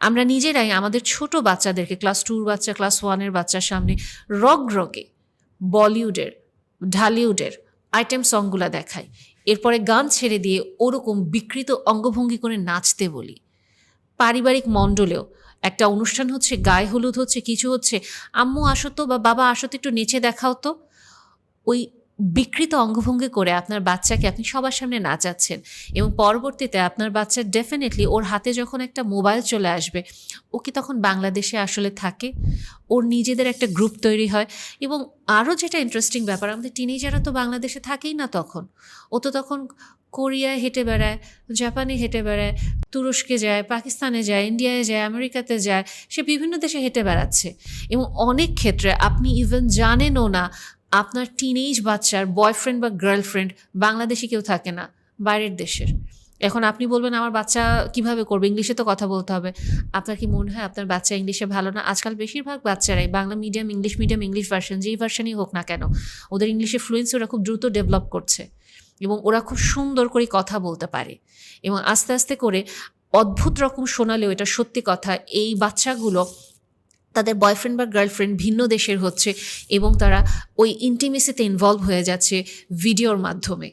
আমরা নিজেরাই আমাদের ছোট বাচ্চাদেরকে ক্লাস টুর বাচ্চা ক্লাস ওয়ানের বাচ্চার সামনে রগ রগে বলিউডের, ঢালিউডের আইটেম সংগুলা দেখাই। এরপরে গান ছেড়ে দিয়ে ওরকম বিকৃত অঙ্গভঙ্গি করে নাচতে বলি। পারিবারিক মণ্ডলেও একটা অনুষ্ঠান হচ্ছে, গায়ে হলুদ হচ্ছে, কিছু হচ্ছে, আম্মু আসতো বা বাবা আসতো একটু নেচে দেখাও তো। ওই বিকৃত অঙ্গভঙ্গি করে আপনার বাচ্চাকে আপনি সবার সামনে নাচাচ্ছেন এবং পরবর্তীতে আপনার বাচ্চা ডেফিনেটলি ওর হাতে যখন একটা মোবাইল চলে আসবে, ও কি তখন বাংলাদেশে আসলে থাকে? ওর নিজেদের একটা গ্রুপ তৈরি হয় এবং আরও যেটা ইন্টারেস্টিং ব্যাপার, আমাদের টিনেজাররা তো বাংলাদেশে থাকেই না তখন। ও তো তখন কোরিয়ায় হেঁটে বেড়ায়, জাপানে হেঁটে বেড়ায়, তুরস্কে যায়, পাকিস্তানে যায়, ইন্ডিয়ায় যায়, আমেরিকাতে যায়, সে বিভিন্ন দেশে হেঁটে বেড়াচ্ছে এবং অনেক ক্ষেত্রে আপনি ইভেন জানেনও না আপনার টিনেজ বাচ্চার বয়ফ্রেন্ড বা গার্লফ্রেন্ড বাংলাদেশি কেউ থাকে না, বাইরের দেশের। এখন আপনি বলবেন, আমার বাচ্চা কীভাবে করবে? ইংলিশে তো কথা বলতে হবে। আপনার কি মনে হয়, আপনার বাচ্চা ইংলিশে ভালো না? আজকাল বেশিরভাগ বাচ্চারাই Bangla medium English medium English version যেই ভার্সনই হোক না কেন, ওদের ইংলিশে ফ্লুয়েন্সি ওরা খুব দ্রুত ডেভেলপ করছে এবং ওরা খুব সুন্দর করে কথা বলতে পারে এবং আস্তে আস্তে করে অদ্ভুত রকম শোনালেও এটা সত্যি কথা, এই বাচ্চাগুলো তাদের বয়ফ্রেন্ড বা গার্লফ্রেন্ড ভিন্ন দেশের হচ্ছে এবং তারা ওই ইন্টিমেসিতে ইনভলভ হয়ে যাচ্ছে ভিডিওর মাধ্যমে।